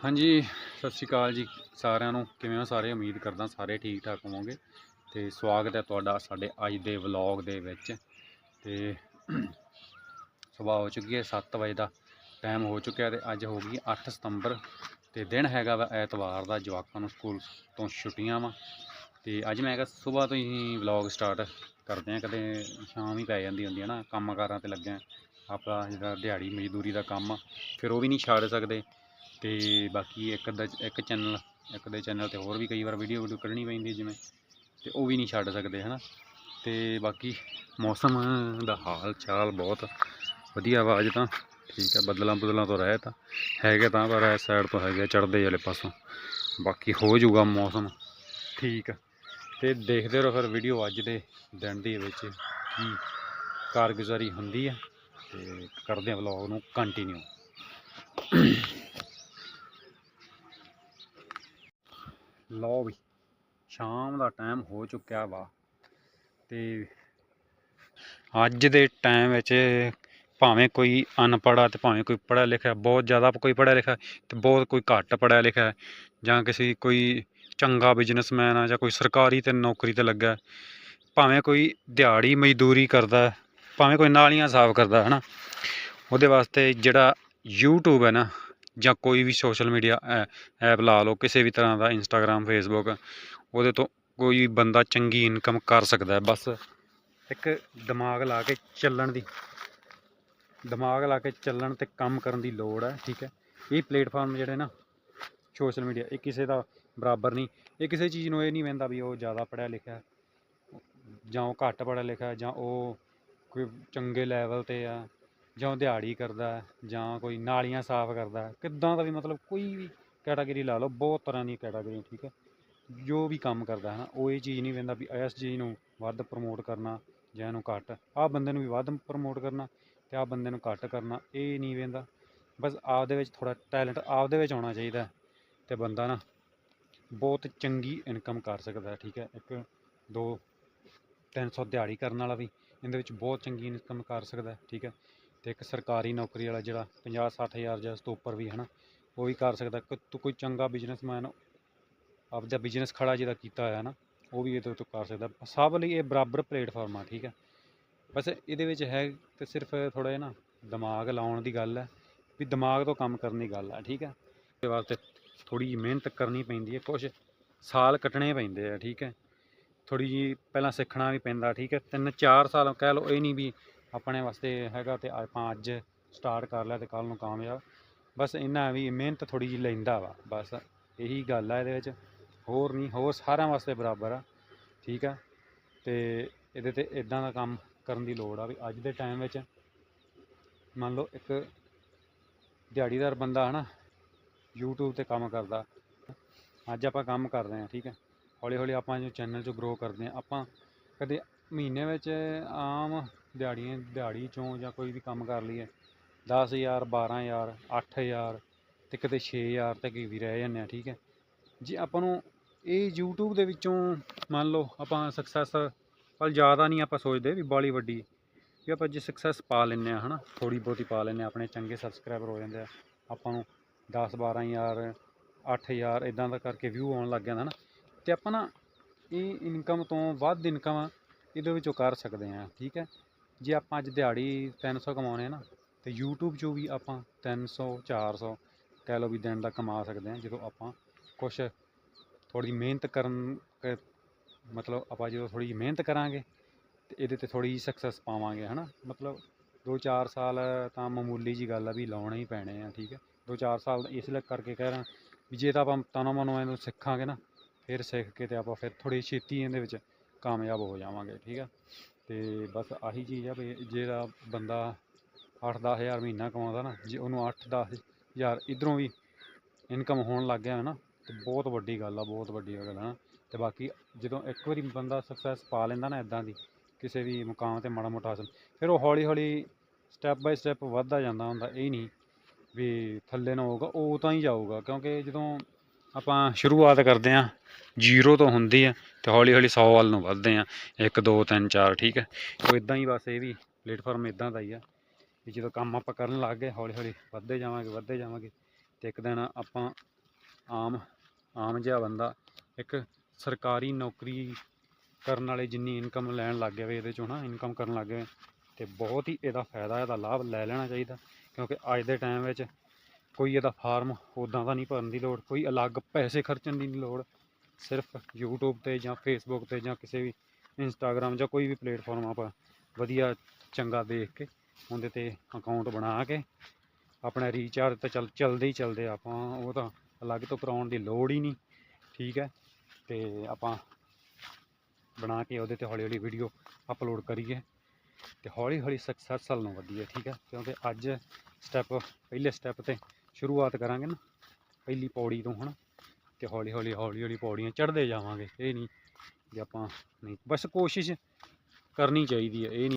ਹਾਂਜੀ, ਸਤਿ ਸ਼੍ਰੀ ਅਕਾਲ ਜੀ ਸਾਰਿਆਂ ਨੂੰ। ਕਿਵੇਂ ਹੋ ਸਾਰੇ? ਉਮੀਦ ਕਰਦਾ ਸਾਰੇ ਠੀਕ ਠਾਕ ਹੋਵੋਗੇ। ਤੇ ਸਵਾਗਤ ਹੈ ਤੁਹਾਡਾ ਸਾਡੇ ਅੱਜ ਦੇ ਵਲੌਗ ਦੇ ਵਿੱਚ। ਤੇ ਸਵੇਰ ਹੋ ਚੁੱਕੀ ਹੈ 7 ਵਜੇ ਦਾ ਟਾਈਮ ਹੋ ਚੁੱਕਿਆ ਤੇ ਅੱਜ ਹੋ ਗਈ 8 ਸਤੰਬਰ ਤੇ ਦਿਨ ਹੈਗਾ ਵਾ ਐਤਵਾਰ ਦਾ। ਜਵਾਕਾਂ ਨੂੰ ਸਕੂਲ ਤੋਂ ਛੁੱਟੀਆਂ ਵਾ। ਤੇ ਅੱਜ ਮੈਂ ਕਿਹਾ ਸਵੇਰ ਤੋਂ ਹੀ ਵਲੌਗ ਸਟਾਰਟ ਕਰਦੇ ਆ ਕਦੇ ਸ਼ਾਮ ਹੀ ਪੈ ਜਾਂਦੀ ਹੁੰਦੀ ਹੈ ਨਾ। ਕੰਮਕਾਰਾਂ ਤੇ ਲੱਗਿਆ। ਆਪਣਾ ਜਿਹੜਾ ਦਿਹਾੜੀ ਮਜ਼ਦੂਰੀ ਦਾ ਕੰਮ ਆ, ਫਿਰ ਉਹ ਵੀ ਨਹੀਂ ਛੱਡ ਸਕਦੇ। ਤੇ ਬਾਕੀ ਇੱਕ ਦਾ ਇੱਕ ਚੈਨਲ, ਇੱਕ ਦੇ ਚੈਨਲ ਤੇ ਹੋਰ ਵੀ ਕਈ ਵਾਰ ਵੀਡੀਓ ਵੀਡੀਓ ਕੱਢਣੀ ਪੈਂਦੀ ਜਿਵੇਂ, ਤੇ ਉਹ ਵੀ ਨਹੀਂ ਛੱਡ ਸਕਦੇ, ਹਨਾ? ਤੇ ਬਾਕੀ ਮੌਸਮ ਦਾ ਹਾਲ ਚਾਲ ਬਹੁਤ ਵਧੀਆ ਵਾ, ਅੱਜ ਤਾਂ ਠੀਕ ਹੈ ਬੱਦਲਾਂ ਬੁਦਲਾਂ ਤੋਂ ਰਹਿ ਤਾਂ ਹੈਗੇ ਤਾਂ, ਪਰ ਇਸ ਸਾਈਡ ਤੋਂ ਹੈਗੇ ਚੜਦੇ ਵਾਲੇ ਪਾਸੋਂ। ਬਾਕੀ ਹੋ ਜਾਊਗਾ ਮੌਸਮ, ਠੀਕ ਤੇ ਦੇਖਦੇ ਰਹੋ ਫਿਰ ਵੀਡੀਓ ਅੱਜ ਦੇ ਦਿਨ ਦੇ ਵਿੱਚ ਕੀ ਕਾਰਗੁਜ਼ਾਰੀ ਹੁੰਦੀ ਹੈ ਤੇ ਕਰਦੇ ਆ ਵਲੌਗ ਨੂੰ ਕੰਟੀਨਿਊ ਲਓ ਵੀ, ਸ਼ਾਮ ਦਾ ਟਾਈਮ ਹੋ ਚੁੱਕਿਆ ਵਾ ਤੇ ਅੱਜ ਦੇ ਟਾਈਮ ਵਿੱਚ ਭਾਵੇਂ ਕੋਈ ਅਨਪੜ੍ਹਾ ਤੇ ਭਾਵੇਂ ਕੋਈ ਪੜ੍ਹਿਆ ਲਿਖਿਆ, ਬਹੁਤ ਜ਼ਿਆਦਾ ਕੋਈ ਪੜ੍ਹਿਆ ਲਿਖਿਆ ਤੇ ਬਹੁਤ ਕੋਈ ਘੱਟ ਪੜ੍ਹਿਆ ਲਿਖਿਆ ਜਾਂ ਕਿਸੇ ਕੋਈ ਚੰਗਾ ਬਿਜ਼ਨਸਮੈਨ ਆ ਜਾਂ ਕੋਈ ਸਰਕਾਰੀ ਤੇ ਨੌਕਰੀ ਤੇ ਲੱਗਾ ਭਾਵੇਂ ਕੋਈ ਦਿਹਾੜੀ ਮਜ਼ਦੂਰੀ ਕਰਦਾ ਭਾਵੇਂ ਕੋਈ ਨਾਲੀਆਂ ਸਾਫ਼ ਕਰਦਾ ਹੈ ਨਾ ਉਹਦੇ ਵਾਸਤੇ ਜਿਹੜਾ YouTube ਹੈ ਨਾ ਜਾਂ ਕੋਈ ਵੀ ਸੋਸ਼ਲ ਮੀਡੀਆ ਐਪ ਲਾ ਲਓ, ਕਿਸੇ ਵੀ ਤਰ੍ਹਾਂ ਦਾ ਇੰਸਟਾਗ੍ਰਾਮ ਫੇਸਬੁੱਕ ਉਹਦੇ ਤੋਂ ਕੋਈ ਬੰਦਾ ਚੰਗੀ ਇਨਕਮ ਕਰ ਸਕਦਾ ਹੈ, ਬਸ ਇੱਕ ਦਿਮਾਗ ਲਾ ਕੇ ਚੱਲਣ ਦੀ, ਦਿਮਾਗ ਲਾ ਕੇ ਚੱਲਣ ਤੇ ਕੰਮ ਕਰਨ ਦੀ ਲੋੜ ਹੈ, ਠੀਕ ਹੈ। ਇਹ ਪਲੇਟਫਾਰਮ ਜਿਹੜੇ ਨਾ, ਸੋਸ਼ਲ ਮੀਡੀਆ, ਇਹ ਕਿਸੇ ਦਾ ਬਰਾਬਰ ਨਹੀਂ, ਇਹ ਕਿਸੇ ਚੀਜ਼ ਨੂੰ ਇਹ ਨਹੀਂ ਵਹਿੰਦਾ ਵੀ ਉਹ ਜ਼ਿਆਦਾ ਪੜ੍ਹਿਆ ਲਿਖਿਆ ਜਾਂ ਉਹ ਘੱਟ ਪੜ੍ਹਿਆ ਲਿਖਿਆ ਜਾਂ ਉਹ ਕੋਈ ਚੰਗੇ ਲੈਵਲ ਤੇ ਆ ਜਾਂ ਦਿਹਾੜੀ ਕਰਦਾ ਜਾਂ ਕੋਈ ਨਾਲੀਆਂ ਸਾਫ਼ ਕਰਦਾ ਕਿੱਦਾਂ ਦਾ ਵੀ ਮਤਲਬ ਕੋਈ ਵੀ ਕੈਟਾਗਰੀ ਲਾ ਲਓ, ਬਹੁਤ ਤਰ੍ਹਾਂ ਦੀਆਂ ਕੈਟਾਗਰੀਆਂ ਠੀਕ ਹੈ। ਜੋ ਵੀ ਕੰਮ ਕਰਦਾ ਹੈ ਨਾ, ਉਹ ਇਹ ਚੀਜ਼ ਨਹੀਂ ਵਹਿੰਦਾ ਵੀ ਇਸ ਚੀਜ਼ ਨੂੰ ਵੱਧ ਪ੍ਰਮੋਟ ਕਰਨਾ ਜਾਂ ਇਹਨੂੰ ਘੱਟ। ਆਹ ਬੰਦੇ ਨੂੰ ਵੀ ਵੱਧ ਪ੍ਰਮੋਟ ਕਰਨਾ ਤੇ ਆਹ ਬੰਦੇ ਨੂੰ ਘੱਟ ਕਰਨਾ, ਇਹ ਨਹੀਂ ਵਹਿੰਦਾ ਬਸ ਆਪ ਦੇ ਵਿੱਚ ਥੋੜਾ ਟੈਲੈਂਟ ਆਪ ਦੇ ਵਿੱਚ ਆਉਣਾ ਚਾਹੀਦਾ ਹੈ ਤੇ ਬੰਦਾ ਨਾ ਬਹੁਤ ਚੰਗੀ ਇਨਕਮ ਕਰ ਸਕਦਾ ਠੀਕ ਹੈ। ਇੱਕ, ਦੋ 300 ਦਿਹਾੜੀ ਕਰਨ ਵਾਲਾ ਵੀ ਇਹਦੇ ਵਿੱਚ ਬਹੁਤ ਚੰਗੀ ਇਨਕਮ ਕਰ ਸਕਦਾ ਠੀਕ ਹੈ। ਤੇ ਇੱਕ ਸਰਕਾਰੀ ਨੌਕਰੀ ਵਾਲਾ ਜਿਹੜਾ 50 60 ਹਜ਼ਾਰ ਜਾਂ ਉਸ ਤੋਂ ਉੱਪਰ ਵੀ ਹੈ ਨਾ ਉਹ ਵੀ ਕਰ ਸਕਦਾ। ਤੂੰ ਕੋਈ ਚੰਗਾ ਬਿਜ਼ਨਸਮੈਨ ਆਪਦਾ ਬਿਜ਼ਨਸ ਖੜਾ ਜਿਹਦਾ ਕੀਤਾ ਹੋਇਆ ਨਾ ਉਹ ਵੀ ਇਹਦੇ ਤੋਂ ਕਰ ਸਕਦਾ। ਸਭ ਲਈ ਇਹ ਬਰਾਬਰ ਪਲੇਟਫਾਰਮ ਆ, ਠੀਕ ਹੈ ਬਸ ਇਹਦੇ ਵਿੱਚ ਹੈ ਤੇ ਸਿਰਫ ਥੋੜਾ ਜਿਹਾ ਨਾ ਦਿਮਾਗ ਲਾਉਣ ਦੀ ਗੱਲ ਹੈ, ਵੀ ਦਿਮਾਗ ਤੋਂ ਕੰਮ ਕਰਨ ਦੀ ਗੱਲ ਹੈ ਠੀਕ ਹੈ ਇਹਦੇ ਵਾਸਤੇ ਥੋੜੀ ਜਿਹੀ ਮਿਹਨਤ ਕਰਨੀ ਪੈਂਦੀ ਹੈ ਕੁਝ ਸਾਲ ਕੱਟਣੇ ਪੈਂਦੇ ਆ, ਠੀਕ ਹੈ ਥੋੜੀ ਜਿਹੀ ਪਹਿਲਾਂ ਸਿੱਖਣਾ ਵੀ ਪੈਂਦਾ, ਠੀਕ ਹੈ ਤਿੰਨ ਚਾਰ ਸਾਲ ਕਹਿ ਲਓ, ਇਹ ਨਹੀਂ ਵੀ ਆਪਣੇ ਵਾਸਤੇ ਹੈਗਾ ਤੇ ਆਪਾਂ ਅੱਜ ਸਟਾਰਟ ਕਰ ਲਿਆ ਤੇ ਕੱਲ ਨੂੰ ਕਾਮਯਾਬ। ਬਸ ਇੰਨਾ ਵੀ ਮਿਹਨਤ ਥੋੜੀ ਜਿਹੀ ਲੈਂਦਾ ਵਾ, ਬਸ ਇਹੀ ਗੱਲ ਆ ਇਹਦੇ ਵਿੱਚ। ਹੋਰ ਨਹੀਂ, ਹੋਰ ਸਾਰਿਆਂ ਵਾਸਤੇ ਬਰਾਬਰ ਆ, ਠੀਕ ਆ? ਤੇ ਇਹਦੇ ਤੇ ਇਦਾਂ ਦਾ ਕੰਮ ਕਰਨ ਦੀ ਲੋੜ ਆ ਵੀ ਅੱਜ ਦੇ ਟਾਈਮ ਵਿੱਚ ਮੰਨ ਲਓ ਇੱਕ ਦਿਹਾੜੀਦਾਰ ਬੰਦਾ ਹਨਾ, YouTube ਤੇ ਕੰਮ ਕਰਦਾ। ਅੱਜ ਆਪਾਂ ਕੰਮ ਕਰ ਰਹੇ ਹਾਂ ਠੀਕ ਹੈ ਹੌਲੀ ਹੌਲੀ ਆਪਾਂ ਜੋ ਚੈਨਲ 'ਚ ਗਰੋ ਕਰਦੇ ਹਾਂ ਆਪਾਂ ਕਦੇ ਮਹੀਨੇ ਵਿੱਚ ਆਮ ਦਿਹਾੜੀਆਂ, ਦਿਹਾੜੀ 'ਚੋਂ ਜਾਂ ਕੋਈ ਵੀ ਕੰਮ ਕਰ ਲਈਏ 10000 12000 8000 ਤੇ ਕਿਤੇ 6000 ਤੱਕ ਵੀ ਰਹਿ ਜਾਂਦੇ ਆ, ਠੀਕ ਹੈ। ਜੇ ਆਪਾਂ ਨੂੰ ਇਹ YouTube ਦੇ ਵਿੱਚੋਂ ਮੰਨ ਲਓ ਆਪਾਂ ਸਕਸੈਸ ਪਰ ਜ਼ਿਆਦਾ ਨਹੀਂ ਆਪਾਂ ਸੋਚਦੇ ਵੀ ਬਾਲੀ ਵੱਡੀ, ਵੀ ਆਪਾਂ ਜੇ ਸਕਸੈਸ ਪਾ ਲੈਂਦੇ ਆ, ਹਨਾ ਥੋੜੀ ਬਹੁਤੀ ਪਾ ਲੈਂਦੇ ਆ, ਆਪਣੇ ਚੰਗੇ ਸਬਸਕ੍ਰਾਈਬਰ ਹੋ ਜਾਂਦੇ ਆ, ਆਪਾਂ ਨੂੰ 10 12000 8000 ਇਦਾਂ ਦਾ ਕਰਕੇ ਵਿਊ ਆਉਣ ਲੱਗ ਜਾਂਦਾ, ਹਨਾ, ਤੇ ਆਪਾਂ ਨਾ ਇਹ ਇਨਕਮ ਤੋਂ ਵੱਧ ਇਨਕਮ ਇਹਦੇ ਵਿੱਚੋਂ ਕਰ ਸਕਦੇ ਆ, ਠੀਕ ਹੈ। ਜੇ ਆਪਾਂ ਅੱਜ ਦਿਹਾੜੀ 300 ਕਮਾਉਣੇ ਆ ਨਾ, ਤੇ YouTube 'ਚੋਂ ਵੀ ਆਪਾਂ 300 400 ਕਹਿ ਲਓ ਵੀ ਦਿਨ ਦਾ ਕਮਾ ਸਕਦੇ ਆ, ਜਦੋਂ ਆਪਾਂ ਕੁਛ ਥੋੜੀ ਮਿਹਨਤ ਕਰਨ ਮਤਲਬ ਆਪਾਂ ਜਦੋਂ ਥੋੜੀ ਜਿਹੀ ਮਿਹਨਤ ਕਰਾਂਗੇ, ਤੇ ਇਹਦੇ ਤੇ ਥੋੜੀ ਜਿਹੀ ਸਕਸੈਸ ਪਾਵਾਂਗੇ, ਹਨਾ? ਮਤਲਬ 2-4 ਸਾਲ ਤਾਂ ਮਾਮੂਲੀ ਜੀ ਗੱਲ ਆ ਵੀ ਲਾਉਣੇ ਹੀ ਪੈਣੇ ਆ, ਠੀਕ ਹੈ 2-4 ਸਾਲ ਇਸ ਲਈ ਕਰਕੇ ਕਹਿ ਰਿਹਾ ਵੀ ਜੇ ਤਾਂ ਆਪਾਂ ਤਨੋ ਮਨੋ ਇਹਨੂੰ ਸਿੱਖਾਂਗੇ ਨਾ, ਫਿਰ ਸਿੱਖ ਕੇ ਤੇ ਆਪਾਂ ਫਿਰ ਥੋੜੀ ਛੇਤੀ ਇਹਦੇ ਵਿੱਚ ਕਾਮਯਾਬ ਹੋ ਜਾਵਾਂਗੇ, ਠੀਕ ਆ? ਤੇ ਬਸ ਆਹੀ ਚੀਜ਼ ਆ ਵੀ ਜਿਹੜਾ ਬੰਦਾ 8-10 ਹਜ਼ਾਰ ਮਹੀਨਾ ਕਮਾਉਂਦਾ ਨਾ, ਜੇ ਉਹਨੂੰ 8-10 ਹਜ਼ਾਰ ਇਧਰੋਂ ਵੀ ਇਨਕਮ ਹੋਣ ਲੱਗ ਗਿਆ ਨਾ, ਤੇ ਬਹੁਤ ਵੱਡੀ ਗੱਲ ਆ, ਬਹੁਤ ਵੱਡੀ ਗੱਲ ਆ। ਨਾ ਤੇ ਬਾਕੀ ਜਦੋਂ ਇੱਕ ਵਾਰੀ ਬੰਦਾ ਸਕਸੈਸ ਪਾ ਲੈਂਦਾ ਨਾ ਇਦਾਂ ਦੀ, ਕਿਸੇ ਵੀ ਮੁਕਾਮ ਤੇ ਮਾੜਾ ਮੋਟਾ ਹਾਸਲ, ਫਿਰ ਉਹ ਹੌਲੀ ਹੌਲੀ ਸਟੈਪ ਬਾਈ ਸਟੈਪ ਵੱਧਦਾ ਜਾਂਦਾ ਹੁੰਦਾ, ਇਹ ਨਹੀਂ ਵੀ ਥੱਲੇ ਨਾ ਹੋਊਗਾ, ਉਹ ਤਾਂ ਹੀ ਜਾਊਗਾ। ਕਿਉਂਕਿ ਜਦੋਂ ਆਪਾਂ ਸ਼ੁਰੂਆਤ ਕਰਦੇ ਆ ਜ਼ੀਰੋ ਤੋਂ ਹੁੰਦੀ ਆ ਤੇ ਹੌਲੀ ਹੌਲੀ 100 ਵੱਲ ਨੂੰ ਵੱਧਦੇ ਆ 1 2 3 4 ਠੀਕ ਹੈ। ਸੋ ਇਦਾਂ ਹੀ ਬਸ ਇਹ ਵੀ ਪਲੇਟਫਾਰਮ ਇਦਾਂ ਦਾ ਹੀ ਆ ਵੀ ਜਦੋਂ ਕੰਮ ਆਪਾਂ ਕਰਨ ਲੱਗ ਗਏ ਹੌਲੀ ਹੌਲੀ ਵੱਧਦੇ ਜਾਵਾਂਗੇ ਵੱਧਦੇ ਜਾਵਾਂਗੇ ਤੇ ਇੱਕ ਦਿਨ ਆਪਾਂ ਆਮ ਆਮ ਜਿਹਾ ਬੰਦਾ, ਇੱਕ ਸਰਕਾਰੀ ਨੌਕਰੀ ਕਰਨ ਵਾਲੇ ਜਿੰਨੀ ਇਨਕਮ ਲੈਣ ਲੱਗ ਗਿਆ ਇਹਦੇ ਚੋਂ ਨਾ ਇਨਕਮ ਕਰਨ ਲੱਗ ਗਏ ਤੇ ਬਹੁਤ ਹੀ ਇਹਦਾ ਫਾਇਦਾ, ਇਹਦਾ ਲਾਭ ਲੈ ਲੈਣਾ ਚਾਹੀਦਾ ਕਿਉਂਕਿ ਅੱਜ ਦੇ ਟਾਈਮ ਵਿੱਚ ਕੋਈ ਇਹਦਾ ਫਾਰਮ ਉੱਦਾਂ ਦਾ ਨਹੀਂ ਭਰਨ ਦੀ ਲੋੜ, ਕੋਈ ਅਲੱਗ ਪੈਸੇ ਖਰਚਣ ਦੀ ਨਹੀਂ ਲੋੜ। ਸਿਰਫ YouTube ਤੇ ਜਾਂ Facebook ਤੇ ਜਾਂ ਕਿਸੇ ਵੀ ਇੰਸਟਾਗ੍ਰਾਮ ਜਾਂ ਕੋਈ ਵੀ ਪਲੇਟਫਾਰਮ ਆਪਾਂ ਵਧੀਆ, ਚੰਗਾ ਦੇਖ ਕੇ ਉਹਦੇ ਤੇ ਅਕਾਊਂਟ ਬਣਾ ਕੇ ਆਪਣਾ ਰੀਚਾਰਜ ਤਾਂ ਚੱਲ, ਚੱਲਦੇ ਹੀ ਚੱਲਦੇ ਆਪਾਂ, ਉਹ ਤਾਂ ਅਲੱਗ ਤੋਂ ਕਰਾਉਣ ਦੀ ਲੋੜ ਹੀ ਨਹੀਂ, ਠੀਕ ਹੈ। ਤੇ ਆਪਾਂ ਬਣਾ ਕੇ ਉਹਦੇ ਤੇ ਹੌਲੀ ਹੌਲੀ ਵੀਡੀਓ ਅਪਲੋਡ ਕਰੀਏ ਤੇ ਹੌਲੀ ਹੌਲੀ ਸਕਸੈਸਫੁਲ ਨੂੰ ਵਧੀਏ, ਠੀਕ ਹੈ। ਕਿਉਂਕਿ ਅੱਜ ਸਟੈਪ ਪਹਿਲੇ ਸਟੈਪ ਤੇ ਸ਼ੁਰੂਆਤ ਕਰਾਂਗੇ ਨਾ, ਪਹਿਲੀ ਪੌੜੀ ਤੋਂ ਹਨਾ, ਤੇ ਹੌਲੀ ਹੌਲੀ ਹੌਲੀ ਹੌਲੀ ਪੌੜੀਆਂ ਚੜ੍ਹਦੇ ਜਾਵਾਂਗੇ, ਇਹ ਨਹੀਂ ਜੇ ਆਪਾਂ ਨਹੀਂ, ਬਸ ਕੋਸ਼ਿਸ਼ ਕਰਨੀ ਚਾਹੀਦੀ ਹੈ, ਇਹ ਨਹੀਂ